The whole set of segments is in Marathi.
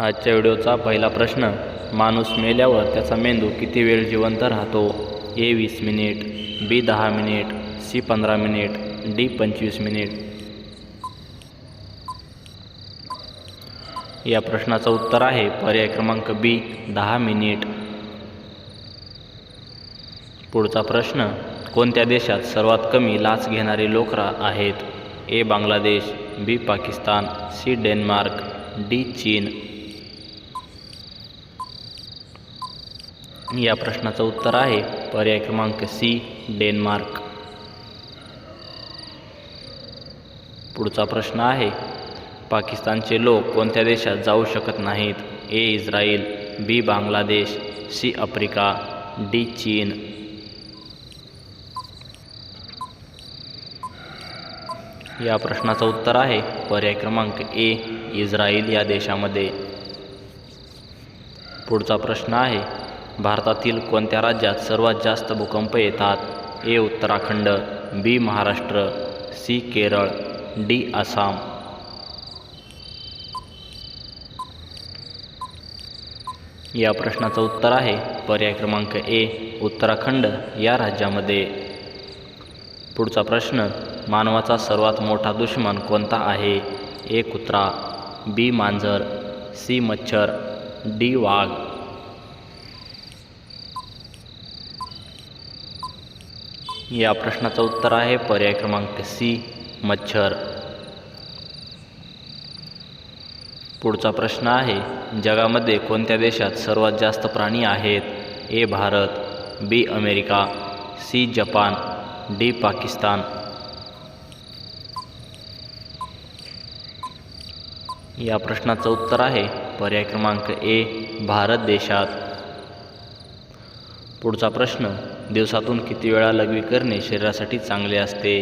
आजच्या व्हिडिओचा पहिला प्रश्न माणूस मेल्यावर त्याचा मेंदू किती वेळ जिवंत राहतो? ए वीस मिनिट बी दहा मिनिट सी पंधरा मिनिट डी पंचवीस मिनिट. या प्रश्नाचं उत्तर आहे पर्याय क्रमांक बी दहा मिनिट. पुढचा प्रश्न कोणत्या देशात सर्वात कमी लाच घेणारे लोक रा आहेत? A Bangladesh B Pakistan C Denmark D चीन. या प्रश्नाचं उत्तर आहे. पर्याय क्रमांक सी डेन्मार्क. पुढचा प्रश्न आहे. पाकिस्तानचे लोक कोणत्या देशात जाऊ शकत नाहीत? A Israel B Bangladesh C Africa D चीन. या प्रश्नाचं उत्तर आहे. पर्याय क्रमांक ए इस्रायल या देशामध्ये. पुढचा प्रश्न आहे. भारतातील कोणत्या राज्यात सर्वात जास्त भूकंप येतात? A Uttarakhand B Maharashtra C Kerala D Assam. या प्रश्नाचं उत्तर आहे पर्याय क्रमांक ए उत्तराखंड या राज्यामध्ये. पुढचा प्रश्न मानवाचा सर्वात मोठा दुश्मन कोणता आहे? ए कुत्रा बी मांजर सी मच्छर डी वाघ. या प्रश्नाचं उत्तर आहे पर्याय क्रमांक सी मच्छर. पुढचा प्रश्न आहे जगामध्ये कोणत्या देशात सर्वात जास्त प्राणी आहेत? A Bharat. B America. C Japan. D Pakistan. या प्रश्नाचं उत्तर आहे पर्याय क्रमांक ए भारत देशात. पुढचा प्रश्न दिवसातून किती वेळा लघवी करणे शरीरासाठी चांगले असते?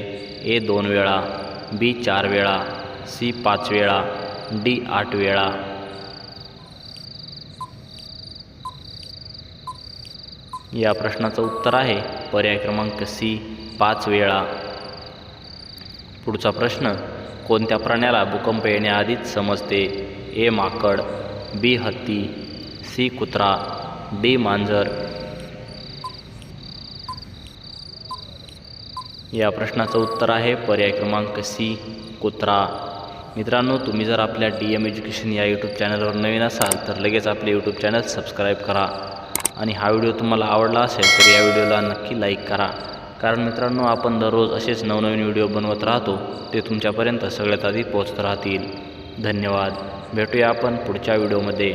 ए दोन वेळा बी चार वेळा सी पाच वेळा डी आठ वेळा. या प्रश्नाचं उत्तर आहे पर्याय क्रमांक सी पाच वेळा. पुढचा प्रश्न कोणत्या प्राण्याला भूकंप येण्याआधीच समजते? ए माकड बी हत्ती सी कुत्रा डी मांजर. या प्रश्नाचं उत्तर आहे पर्याय क्रमांक सी कुत्रा. मित्रांनो तुम्ही जर आपल्या डी एम एज्युकेशन या यूट्यूब चॅनलवर नवीन असाल तर लगेच आपले यूट्यूब चॅनल सबस्क्राईब करा. आणि हा व्हिडिओ तुम्हाला आवडला असेल तर या व्हिडिओला नक्की लाईक करा. कारण मित्रांनो आपण दररोज असेच नवनवीन व्हिडिओ बनवत राहतो ते तुमच्यापर्यंत सगळ्यात आधी पोहोचत राहतील. धन्यवाद. भेटूया आपण पुढच्या व्हिडिओमध्ये.